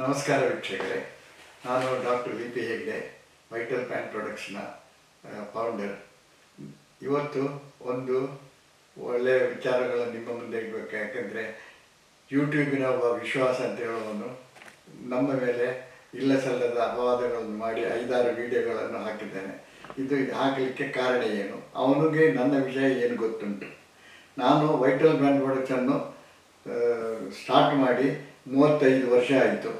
ನಮಸ್ಕಾರ ವೀಕ್ಷಕರೇ. ನಾನು doctor V P Hegde, vital pan ಪ್ರೊಡಕ್ಷನ್ನ founder. ಇವತ್ತು ಒಂದು ಒಳ್ಳೆಯ ವಿಚಾರಗಳನ್ನು ನಿಮ್ಮ ಮುಂದೆ ಇಡಬೇಕು. ಯಾಕಂದರೆ ಯೂಟ್ಯೂಬಿನ ಒಬ್ಬ ವಿಶ್ವಾಸ ಅಂತ ಹೇಳುವನು ನಮ್ಮ ಮೇಲೆ ಇಲ್ಲ ಸಲ್ಲದ ಅಪವಾದಗಳನ್ನು ಮಾಡಿ ಐದಾರು ವಿಡಿಯೋಗಳನ್ನು ಹಾಕಿದ್ದೇನೆ. ಇದು ಹಾಕಲಿಕ್ಕೆ ಕಾರಣ ಏನು? ಅವನಿಗೆ ನನ್ನ ವಿಷಯ ಏನು ಗೊತ್ತುಂಟು? ನಾನು ವೈಟಲ್ ಬ್ರ್ಯಾಂಡ್ ಪ್ರೊಡಕ್ಷನ್ನು ಸ್ಟಾರ್ಟ್ ಮಾಡಿ ಮೂವತ್ತೈದು ವರ್ಷ ಆಯಿತು.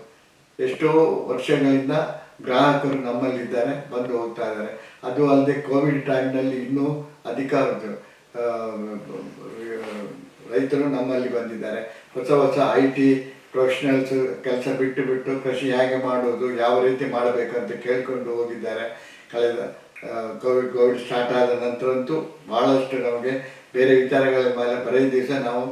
ಎಷ್ಟೋ ವರ್ಷಗಳಿಂದ ಗ್ರಾಹಕರು ನಮ್ಮಲ್ಲಿದ್ದಾರೆ, ಬಂದು ಹೋಗ್ತಾ ಇದ್ದಾರೆ. ಅದು ಅಲ್ಲದೆ ಕೋವಿಡ್ ಟೈಮ್ನಲ್ಲಿ ಇನ್ನೂ ಅಧಿಕ ರೈತರು ನಮ್ಮಲ್ಲಿ ಬಂದಿದ್ದಾರೆ. ಹೊಸ ಹೊಸ ಐ ಟಿ ಪ್ರೊಫೆಷನಲ್ಸ್ ಕೆಲಸ ಬಿಟ್ಟು ಬಿಟ್ಟು ಕೃಷಿ ಹೇಗೆ ಮಾಡೋದು, ಯಾವ ರೀತಿ ಮಾಡಬೇಕಂತ ಕೇಳ್ಕೊಂಡು ಹೋಗಿದ್ದಾರೆ. ಕಳೆದ ಕೋವಿಡ್ ಕೋವಿಡ್ ಸ್ಟಾರ್ಟ್ ಆದ ನಂತರಂತೂ ಭಾಳಷ್ಟು ನಮಗೆ ಬೇರೆ ವಿಚಾರಗಳ ಮೇಲೆ ಬರೀ ದಿವಸ ನಾವು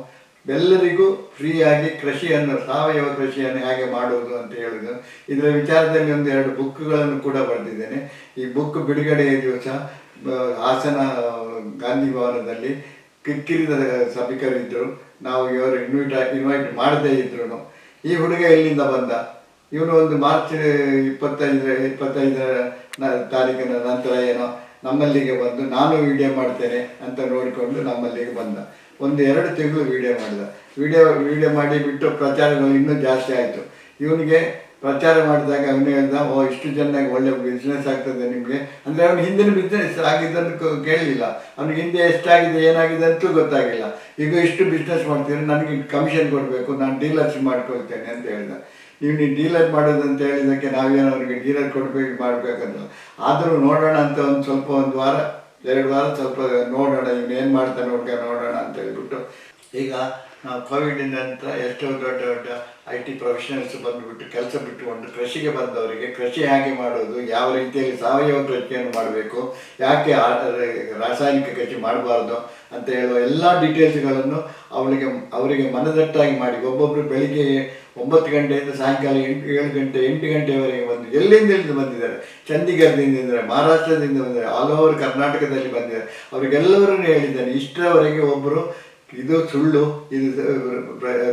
ಎಲ್ಲರಿಗೂ ಫ್ರೀಯಾಗಿ ಕೃಷಿಯನ್ನು, ಸಾವಯವ ಕೃಷಿಯನ್ನು ಹೇಗೆ ಮಾಡುವುದು ಅಂತ ಹೇಳುದು. ಇದರ ವಿಚಾರದಲ್ಲಿ ಒಂದು ಎರಡು ಬುಕ್ಗಳನ್ನು ಕೂಡ ಬರೆದಿದ್ದೇನೆ. ಈ ಬುಕ್ ಬಿಡುಗಡೆಯ ದಿವಸ ಹಾಸನ, ಗಾಂಧಿ ಭವನದಲ್ಲಿ ಕಿಕ್ಕಿರಿದ ಸಭಿಕರಿದ್ದರು ನಾವು ಇವರು ಇನ್ವೈಟ್ ಇನ್ವೈಟ್ ಮಾಡದೇ ಇದ್ರು ಈ ಹುಡುಗ ಎಲ್ಲಿಂದ ಬಂದ? ಇವನು ಒಂದು ಮಾರ್ಚ್ ಇಪ್ಪತ್ತೈದರ ಇಪ್ಪತ್ತೈದರ ತಾರೀಕಿನ ನಂತರ ಏನೋ ನಮ್ಮಲ್ಲಿಗೆ ಬಂದು ನಾನು ವಿಡಿಯೋ ಮಾಡ್ತೇನೆ ಅಂತ ನೋಡಿಕೊಂಡು ನಮ್ಮಲ್ಲಿಗೆ ಬಂದ. ಒಂದು ಎರಡು ತಿಂಗಳು ವಿಡಿಯೋ ಮಾಡಿದ. ವಿಡಿಯೋ ವಿಡಿಯೋ ಮಾಡಿ ಬಿಟ್ಟು ಪ್ರಚಾರಗಳು ಇನ್ನೂ ಜಾಸ್ತಿ ಆಯಿತು. ಇವನಿಗೆ ಪ್ರಚಾರ ಮಾಡಿದಾಗ ಅವನು ಹೇಳ್ದ, ಓ, ಇಷ್ಟು ಚೆನ್ನಾಗಿ ಒಳ್ಳೆ ಬಿಸ್ನೆಸ್ ಆಗ್ತದೆ ನಿಮಗೆ. ಅಂದರೆ ಅವನು ಹಿಂದಿನ ಬಿಸ್ನೆಸ್ ಆಗಿದ್ದನ್ನು ಕೇಳಲಿಲ್ಲ ಅವನಿಗೆ ಹಿಂದೆ ಎಷ್ಟಾಗಿದೆ, ಏನಾಗಿದೆ ಅಂತೂ ಗೊತ್ತಾಗಿಲ್ಲ. ಈಗ ಇಷ್ಟು ಬಿಸ್ನೆಸ್ ಮಾಡ್ತೀನಿ ನನಗೆ ಕಮಿಷನ್ ಕೊಡಬೇಕು, ನಾನು ಡೀಲರ್ಸ್ ಮಾಡ್ಕೊಳ್ತೇನೆ ಅಂತ ಹೇಳ್ದ. ನೀವು ಡೀಲರ್ ಅಂತ ಹೇಳಿದಕ್ಕೆ ನಾವೇನು ಅವ್ರಿಗೆ ಡೀಲರ್ ಕೊಡಬೇಕು ಮಾಡಬೇಕಂತ ಆದರೂ ನೋಡೋಣ ಅಂತ ಒಂದು ಸ್ವಲ್ಪ ಒಂದು ವಾರ, ಎರಡು ವಾರ ಸ್ವಲ್ಪ ನೋಡೋಣ, ಇವನು ಏನು ಮಾಡ್ತಾನೆ ಹುಡುಗ ನೋಡೋಣ ಅಂತ ಹೇಳ್ಬಿಟ್ಟು. ಈಗ ನಾವು ಕೋವಿಡ್ ನಂತರ ಎಷ್ಟೋ ದೊಡ್ಡ ದೊಡ್ಡ ಐ ಟಿ ಪ್ರೊಫೆಷನಲ್ಸ್ ಬಂದುಬಿಟ್ಟು ಕೆಲಸ ಬಿಟ್ಟುಕೊಂಡು ಕೃಷಿಗೆ ಬಂದವರಿಗೆ ಕೃಷಿ ಹೇಗೆ ಮಾಡೋದು, ಯಾವ ರೀತಿಯಲ್ಲಿ ಸಾವಯವ ಕೃಷಿಯನ್ನು ಮಾಡಬೇಕು, ಯಾಕೆ ರಾಸಾಯನಿಕ ಕೃಷಿ ಮಾಡಬಾರ್ದು ಅಂತ ಹೇಳುವ ಎಲ್ಲ ಡೀಟೇಲ್ಸ್ಗಳನ್ನು ಅವಳಿಗೆ, ಅವರಿಗೆ ಮನದಟ್ಟಾಗಿ ಮಾಡಿ ಒಬ್ಬೊಬ್ಬರು ಬೆಳಿಗ್ಗೆ ಒಂಬತ್ತು ಗಂಟೆಯಿಂದ ಸಾಯಂಕಾಲ ಎಂಟು, ಏಳು ಗಂಟೆ, ಎಂಟು ಗಂಟೆವರೆಗೆ ಬಂದು ಎಲ್ಲಿಂದ ಎಲ್ಲಿಂದ ಬಂದಿದ್ದಾರೆ? ಚಂಡೀಗಢದಿಂದ ಇದ್ದಾರೆ ಮಹಾರಾಷ್ಟ್ರದಿಂದ ಬಂದಿದ್ದಾರೆ ಆಲ್ ಓವರ್ ಕರ್ನಾಟಕದಲ್ಲಿ ಬಂದಿದ್ದಾರೆ. ಅವರಿಗೆಲ್ಲವರನ್ನು ಹೇಳಿದ್ದಾನೆ, ಇಷ್ಟರವರೆಗೆ ಒಬ್ಬರು ಇದು ಸುಳ್ಳು, ಇದು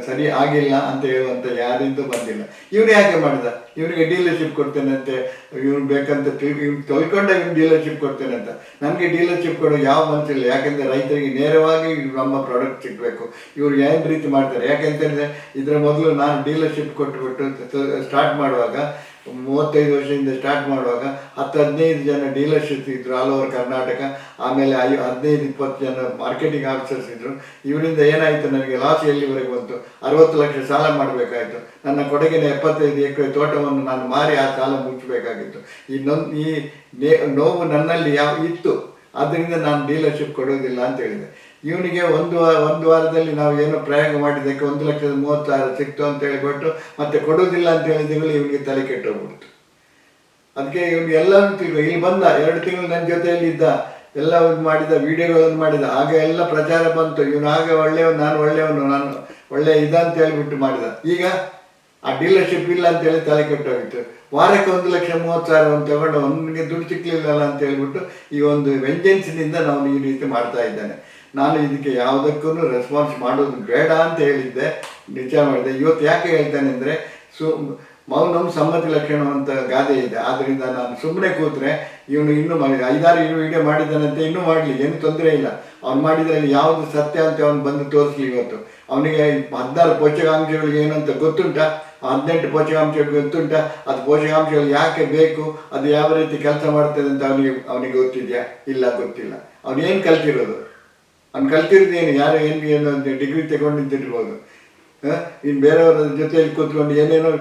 ಸರಿ ಆಗಿಲ್ಲ ಅಂತ ಹೇಳುವಂತ ಯಾರಿಂದೂ ಬಂದಿಲ್ಲ. ಇವನು ಯಾಕೆ ಮಾಡಿದ? ಇವನಿಗೆ ಡೀಲರ್ಶಿಪ್ ಕೊಡ್ತೇನಂತೆ, ಇವ್ನು ಬೇಕಂತ ಇವ್ನು ತೊಳ್ಕೊಂಡ ಇವನು ಡೀಲರ್ಶಿಪ್ ಕೊಡ್ತೇನೆ ಅಂತ ನಮಗೆ ಡೀಲರ್ಶಿಪ್ ಕೊಡೋ ಯಾವ ಮನಸ್ಸಿಲ್ಲ ಯಾಕೆಂದರೆ ರೈತರಿಗೆ ನೇರವಾಗಿ ನಮ್ಮ ಪ್ರಾಡಕ್ಟ್ ಸಿಗಬೇಕು. ಇವ್ರು ಏನು ರೀತಿ ಮಾಡ್ತಾರೆ? ಯಾಕೆಂತಂದ್ರೆ ಇದರ ಮೊದಲು ನಾನು ಡೀಲರ್ಶಿಪ್ ಕೊಟ್ಟುಬಿಟ್ಟು ಸ್ಟಾರ್ಟ್ ಮಾಡುವಾಗ ಮೂವತ್ತೈದು ವರ್ಷದಿಂದ ಸ್ಟಾರ್ಟ್ ಮಾಡುವಾಗ ಹತ್ತು ಹದಿನೈದು ಜನ ಡೀಲರ್ಶಿಪ್ ಇದ್ರು ಆಲ್ ಓವರ್ ಕರ್ನಾಟಕ. ಆಮೇಲೆ ಐ ಹದಿನೈದು, ಇಪ್ಪತ್ತು ಜನ ಮಾರ್ಕೆಟಿಂಗ್ ಆಫೀಸರ್ಸ್ ಇದ್ರು. ಇವರಿಂದ ಏನಾಯಿತು ನನಗೆ ಲಾಸ್ ಎಲ್ಲಿವರೆಗೆ ಬಂತು? ಅರವತ್ತು ಲಕ್ಷ ಸಾಲ ಮಾಡಬೇಕಾಯಿತು. ನನ್ನ ಕೊಡಗಿನ ಎಪ್ಪತ್ತೈದು ಎಕರೆ ತೋಟವನ್ನು ನಾನು ಮಾರಿ ಆ ಸಾಲ ಮುಚ್ಚಬೇಕಾಗಿತ್ತು. ಈ ನೊಂದು ಈ ನೋವು ನನ್ನಲ್ಲಿ ಯಾವ ಇತ್ತು. ಆದ್ದರಿಂದ ನಾನು ಡೀಲರ್ಶಿಪ್ ಕೊಡೋದಿಲ್ಲ ಅಂತ ಹೇಳಿದೆ. ಇವನಿಗೆ ಒಂದು ಒಂದು ವಾರದಲ್ಲಿ ನಾವು ಏನೋ ಪ್ರಯೋಗ ಮಾಡಿದ್ದಕ್ಕೆ ಒಂದು ಲಕ್ಷದ ಮೂವತ್ತು ಸಿಕ್ತು ಅಂತ ಹೇಳಿಬಿಟ್ಟು ಮತ್ತೆ ಕೊಡೋದಿಲ್ಲ ಅಂತ ಹೇಳಿದ್ರು ಇವನಿಗೆ ತಲೆ ಕೆಟ್ಟೋಗ್ಬಿಡ್ತು ಅದಕ್ಕೆ ಇವನು ಎಲ್ಲರೂ ತಿಳ್ಕೊ ಇಲ್ಲಿ ಬಂದ, ಎರಡು ತಿಂಗಳು ನನ್ನ ಜೊತೆಯಲ್ಲಿ ಇದ್ದ ಎಲ್ಲ ಒಂದು ಮಾಡಿದ, ವಿಡಿಯೋಗಳನ್ನು ಮಾಡಿದ, ಆಗ ಎಲ್ಲ ಪ್ರಚಾರ ಬಂತು. ಇವನು ಆಗ ಒಳ್ಳೆಯವನು, ನಾನು ಒಳ್ಳೆಯವನು, ನಾನು ಒಳ್ಳೆಯ ಇದ ಅಂತ ಹೇಳಿಬಿಟ್ಟು ಮಾಡಿದ. ಈಗ ಆ ಡೀಲರ್ಶಿಪ್ ಇಲ್ಲ ಅಂತ ಹೇಳಿ ತಲೆ ಕೆಟ್ಟೋಗಿತ್ತು ವಾರಕ್ಕೆ ಒಂದು ಲಕ್ಷ ಮೂವತ್ತು ಒಂದು ತಗೊಂಡು, ಅವನಿಗೆ ದುಡ್ಡು ಸಿಕ್ಕಲಿಲ್ಲಲ್ಲ ಅಂತ ಹೇಳ್ಬಿಟ್ಟು ಈ ಒಂದು ವೆಂಜೆನ್ಸಿನಿಂದ ನಾವು ಈ ರೀತಿ ಮಾಡ್ತಾ ಇದ್ದಾನೆ. ನಾನು ಇದಕ್ಕೆ ಯಾವುದಕ್ಕೂ ರೆಸ್ಪಾನ್ಸ್ ಮಾಡೋದು ಬೇಡ ಅಂತ ಹೇಳಿದ್ದೆ. ನಿಜ ಮಾಡಿದೆ. ಇವತ್ತು ಯಾಕೆ ಹೇಳ್ತೇನೆ ಅಂದರೆ, ಸು, ಮೌನಂ ಸಮ್ಮತಿ ಲಕ್ಷಣ ಅಂತ ಗಾದೆ ಇದೆ. ಆದ್ದರಿಂದ ನಾನು ಸುಮ್ಮನೆ ಕೂತ್ರೆ ಇವನು ಇನ್ನೂ ಮಾಡಿದ, ಐದಾರು ಇನ್ನು ವಿಡಿಯೋ ಮಾಡಿದ್ದಾನಂತೆ, ಇನ್ನೂ ಮಾಡಲಿ ಏನು ತೊಂದರೆ ಇಲ್ಲ. ಅವ್ನು ಮಾಡಿದ್ರಲ್ಲಿ ಯಾವುದು ಸತ್ಯ ಅಂತ ಅವನು ಬಂದು ತೋರಿಸಿ ಇವತ್ತು. ಅವನಿಗೆ ಹದಿನಾರು ಪೋಷಕಾಂಶಗಳು ಏನು ಅಂತ ಗೊತ್ತುಂಟಾ? ಹದಿನೆಂಟು ಪೋಷಕಾಂಶಗಳು ಗೊತ್ತುಂಟಾ? ಅದು ಪೋಷಕಾಂಶಗಳು ಯಾಕೆ ಬೇಕು? ಅದು ಯಾವ ರೀತಿ ಕೆಲಸ ಮಾಡ್ತದೆ ಅಂತ ಅವನಿಗೆ ಅವನಿಗೆ ಗೊತ್ತಿದೆಯಾ? ಇಲ್ಲ ಗೊತ್ತಿಲ್ಲ. ಅವನೇನು ಕಲ್ತಿರೋದು? ಅವ್ನು ಕಲ್ತಿರ್ತೀನಿ, ಯಾರು ಏನು ಏನು ಡಿಗ್ರಿ ತಗೊಂಡಿದ್ದಿರ್ಬೋದು ಇನ್ನು ಬೇರೆಯವರ ಜೊತೆಯಲ್ಲಿ ಕೂತ್ಕೊಂಡು ಏನೇನೋ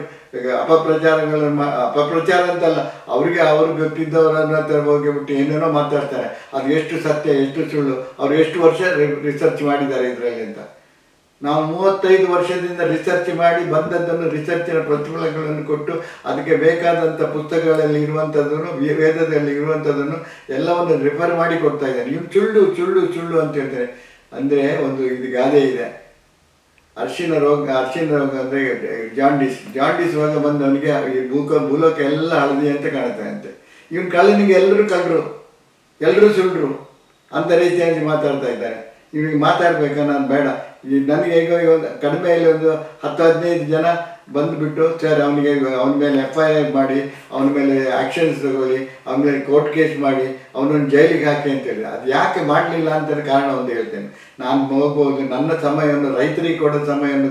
ಅಪಪ್ರಚಾರಗಳನ್ನು ಮಾ, ಅಪಪ್ರಚಾರ ಅಂತಲ್ಲ, ಅವರಿಗೆ ಅವ್ರು ಗೊತ್ತಿದ್ದವರನ್ನ ಹತ್ರ ಹೋಗಿಬಿಟ್ಟು ಏನೇನೋ ಮಾತಾಡ್ತಾರೆ. ಅದು ಎಷ್ಟು ಸತ್ಯ, ಎಷ್ಟು ಸುಳ್ಳು, ಅವ್ರು ಎಷ್ಟು ವರ್ಷ ರಿಸರ್ಚ್ ಮಾಡಿದ್ದಾರೆ ಇದರಲ್ಲಿ ಅಂತ. ನಾವು ಮೂವತ್ತೈದು ವರ್ಷದಿಂದ ರಿಸರ್ಚ್ ಮಾಡಿ ಬಂದದ್ದನ್ನು ರಿಸರ್ಚಿನ ಪ್ರತಿಫಲಗಳನ್ನು ಕೊಟ್ಟು ಅದಕ್ಕೆ ಬೇಕಾದಂಥ ಪುಸ್ತಕಗಳಲ್ಲಿ ಇರುವಂಥದ್ದನ್ನು ವೇದದಲ್ಲಿ ಇರುವಂಥದ್ದನ್ನು ಎಲ್ಲವನ್ನು ರೆಫರ್ ಮಾಡಿ ಕೊಡ್ತಾ ಇದ್ದಾರೆ. ಇವ್ನು ಸುಳ್ಳು ಸುಳ್ಳು ಸುಳ್ಳು ಅಂತ ಹೇಳ್ತಾರೆ. ಅಂದರೆ ಒಂದು ಇದು ಗಾದೆ ಇದೆ. ಅರ್ಶಿನ ರೋಗ ಅರ್ಶಿನ ರೋಗ ಅಂದರೆ ಜಾಂಡಿಸ್ ಜಾಂಡಿಸ್ ರೋಗ ಬಂದವನಿಗೆ ಈ ಭೂಕ, ಭೂಲೋಕ ಎಲ್ಲ ಹಳದಿ ಅಂತ ಕಾಣುತ್ತೆ ಅಂತೆ ಇವನ್ ಕಳ್ಳನಿಗೆ ಎಲ್ಲರೂ ಕಳ್ಳರು, ಎಲ್ಲರೂ ಸುಳ್ಳರು ಅಂತ ರೀತಿಯಾಗಿ ಮಾತಾಡ್ತಾ ಇದ್ದಾರೆ. ಇವನಿಗೆ ಮಾತಾಡಬೇಕಾ? ನಾನು ಬೇಡ. ನನಗೆ ಈಗ ಒಂದು ಕಡಿಮೆಯಲ್ಲಿ ಒಂದು ಹತ್ತು ಹದಿನೈದು ಜನ ಬಂದುಬಿಟ್ಟು ಸರ್, ಅವನಿಗೆ, ಅವನ ಮೇಲೆ ಎಫ್ ಐ ಆರ್ ಮಾಡಿ, ಅವನ ಮೇಲೆ ಆ್ಯಕ್ಷನ್ಸ್ ತಗೊಳ್ಳಿ, ಅವನ ಮೇಲೆ ಕೋರ್ಟ್ ಕೇಸ್ ಮಾಡಿ, ಅವನನ್ನು ಜೈಲಿಗೆ ಹಾಕಿ ಅಂತ ಅದು ಯಾಕೆ ಮಾಡಲಿಲ್ಲ ಅಂತ ಕಾರಣ ಒಂದು ಹೇಳ್ತೇನೆ. ನಾನು ಹೋಗ್ಬೋದು, ನನ್ನ ಸಮಯವನ್ನು, ರೈತರಿಗೆ ಕೊಡೋ ಸಮಯವನ್ನು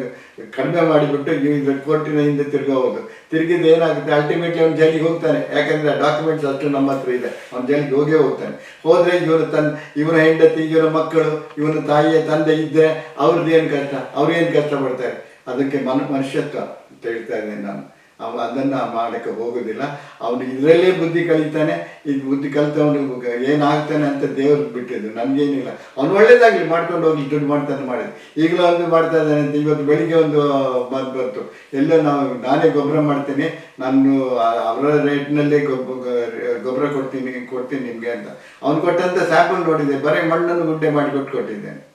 ಕಡಿಮೆ ಮಾಡಿಬಿಟ್ಟು ನೀವು ಕೋರ್ಟಿನ ಹಿಂದೆ ತಿರ್ಗೋಬೋದು. ತಿರುಗಿದ್ದು ಏನಾಗುತ್ತೆ ಅಲ್ಟಿಮೇಟ್ಲಿ ಅವ್ನು ಜೈಲಿಗೆ ಹೋಗ್ತಾನೆ. ಯಾಕಂದರೆ ಡಾಕ್ಯುಮೆಂಟ್ಸ್ ಅಷ್ಟು ನಮ್ಮ ಹತ್ರ ಇದೆ. ಅವ್ನು ಜೈಲಿಗೆ ಹೋಗೇ ಹೋಗ್ತಾನೆ. ಹೋದರೆ ಇವನು ತನ್ನ ಇವನ ಹೆಂಡತಿ ಇವನ ಮಕ್ಕಳು, ಇವನ ತಾಯಿಯ ತಂದೆ ಇದ್ದರೆ ಅವ್ರದ್ದು ಏನು ಕಷ್ಟ? ಅವ್ರೇನು ಕಷ್ಟಪಡ್ತಾರೆ? ಅದಕ್ಕೆ ಮನ ಮನುಷ್ಯತ್ವ ಅಂತ ಹೇಳ್ತಾ ಇದ್ದೇನೆ ನಾನು. ಅವನು ಅದನ್ನು ಮಾಡೋಕ್ಕೆ ಹೋಗೋದಿಲ್ಲ. ಅವನು ಇದರಲ್ಲೇ ಬುದ್ಧಿ ಕಲಿತಾನೆ. ಇದು ಬುದ್ಧಿ ಕಲಿತವನು ಏನಾಗ್ತಾನೆ ಅಂತ ದೇವ್ರಿಗೆ ಬಿಟ್ಟಿದ್ದು. ನನಗೇನಿಲ್ಲ ಅವನು ಒಳ್ಳೇದಾಗಲಿ, ಮಾಡ್ಕೊಂಡು ಹೋಗಿ ದುಡ್ಡು ಮಾಡ್ತಾನೆ ಮಾಡಿದ್ದು. ಈಗಲೂ ಒಂದು ಮಾಡ್ತಾ ಇದ್ದಾನೆ ಅಂತ ಇವತ್ತು ಬೆಳಿಗ್ಗೆ ಒಂದು ಬಂದು ಬಂತು. ಎಲ್ಲ ನಾವು ನಾನೇ ಗೊಬ್ಬರ ಮಾಡ್ತೀನಿ. ನಾನು ಅವರ ರೇಟ್ನಲ್ಲೇ ಗೊಬ್ಬ ಗೊಬ್ಬರ ಕೊಡ್ತೀನಿ ಕೊಡ್ತೀನಿ ನಿಮಗೆ ಅಂತ. ಅವ್ನು ಕೊಟ್ಟಂತ ಸ್ಯಾಂಪಲ್ ನೋಡಿದ್ದೆ ಬರೀ ಮಣ್ಣನ್ನು ಗುಡ್ಡೆ ಮಾಡಿ ಕೊಟ್ಟು ಕೊಟ್ಟಿದ್ದೇನೆ.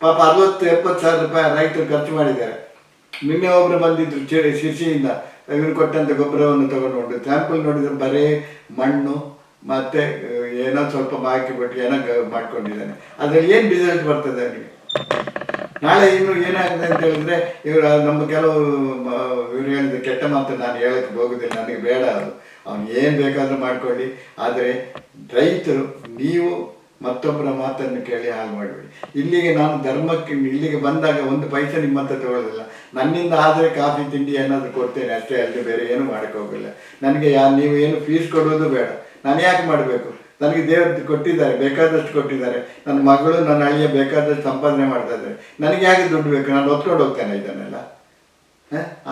ಪಾಪ ಅರವತ್ತು, ಎಪ್ಪತ್ತು ಸಾವಿರ ರೂಪಾಯಿ ರೈತರು ಖರ್ಚು ಮಾಡಿದ್ದಾರೆ. ನಿನ್ನೆ ಒಬ್ಬರು ಬಂದಿದ್ರು ಶಿರ್ಸಿಯಿಂದ. ಇವರು ಕೊಟ್ಟಂತ ಗೊಬ್ಬರವನ್ನು ತಗೊಂಡು ಸ್ಯಾಂಪಲ್ ನೋಡಿದ್ರೆ ಬರೇ ಮಣ್ಣು, ಮತ್ತೆ ಏನೋ ಸ್ವಲ್ಪ ಬಾಕಿ ಬಿಟ್ಟು ಏನೋ ಮಾಡ್ಕೊಂಡಿದ್ದಾನೆ. ಅದ್ರಲ್ಲಿ ಏನು ರಿಸಲ್ಟ್ ಬರ್ತದೆ ಅವನಿಗೆ ನಾಳೆ ಇನ್ನು ಏನಾಗಿದೆ ಅಂತ ಹೇಳಿದ್ರೆ, ಇವರು ನಮ್ಮ ಕೆಲವು ಇವ್ರು ಹೇಳಿದ ಕೆಟ್ಟ ಮಾತು ನಾನು ಹೇಳಕ್ಕೆ ಹೋಗುದಿಲ್ಲ, ನನಗೆ ಬೇಡ ಅದು. ಅವನು ಏನು ಬೇಕಾದ್ರೂ ಮಾಡ್ಕೊಳ್ಳಿ. ಆದರೆ ರೈತರು, ನೀವು ಮತ್ತೊಬ್ಬರ ಮಾತನ್ನು ಕೇಳಿ ಹಾಗೆ ಮಾಡಬೇಡಿ. ಇಲ್ಲಿಗೆ ನಾನು ಧರ್ಮಕ್ಕೆ, ಇಲ್ಲಿಗೆ ಬಂದಾಗ ಒಂದು ಪೈಸೆ ನಿಮ್ಮ ಹತ್ರ ತಗೊಳ್ಳೋದಿಲ್ಲ. ನನ್ನಿಂದ ಆದರೆ ಕಾಫಿ, ತಿಂಡಿ ಏನಾದರೂ ಕೊಡ್ತೇನೆ ಅಷ್ಟೇ, ಅಲ್ಲದೆ ಬೇರೆ ಏನು ಮಾಡೋಕ್ಕೆ ಹೋಗಿಲ್ಲ. ನನಗೆ ಯಾ, ನೀವು ಏನು ಫೀಸ್ ಕೊಡೋದು ಬೇಡ. ನಾನು ಯಾಕೆ ಮಾಡಬೇಕು? ನನಗೆ ದೇವರು ಕೊಟ್ಟಿದ್ದಾರೆ, ಬೇಕಾದಷ್ಟು ಕೊಟ್ಟಿದ್ದಾರೆ. ನನ್ನ ಮಗಳು, ನನ್ನ ಅಳಿಯ ಬೇಕಾದಷ್ಟು ಸಂಪಾದನೆ ಮಾಡ್ತಾ ಇದ್ದಾರೆ. ನನಗೆ ಯಾಕೆ ದುಡ್ಡು ಬೇಕು? ನಾನು ಒತ್ಕೊಂಡು ಹೋಗ್ತೇನೆ ಇದನ್ನೆಲ್ಲ.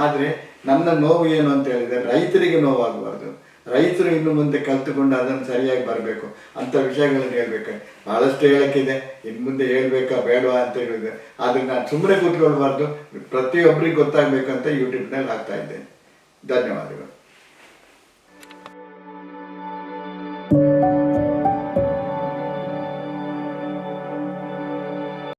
ಆದರೆ ನನ್ನ ನೋವು ಏನು ಅಂತ ಹೇಳಿದರೆ ರೈತರಿಗೆ ನೋವಾಗಬಾರ್ದು. ರೈತರು ಇನ್ನು ಮುಂದೆ ಕಲ್ತುಕೊಂಡು ಅದನ್ನು ಸರಿಯಾಗಿ ಬರಬೇಕು ಅಂತ ವಿಷಯಗಳನ್ನು ಹೇಳಬೇಕು ಭಾಳಷ್ಟು ಹೇಳಕ್ಕಿದೆ, ಇನ್ನು ಮುಂದೆ ಹೇಳ್ಬೇಕಾ ಬೇಡವಾ ಅಂತ ಹೇಳಿದೆ ಆದರೆ ನಾನು ಸುಮ್ಮನೆ ಕೂತ್ಕೊಳ್ಬಾರ್ದು ಪ್ರತಿಯೊಬ್ಬರಿಗೆ ಗೊತ್ತಾಗಬೇಕು ಅಂತ ಯೂಟ್ಯೂಬ್ನಲ್ಲಿ ಹಾಕ್ತಾ ಇದ್ದೇನೆ. ಧನ್ಯವಾದಗಳು.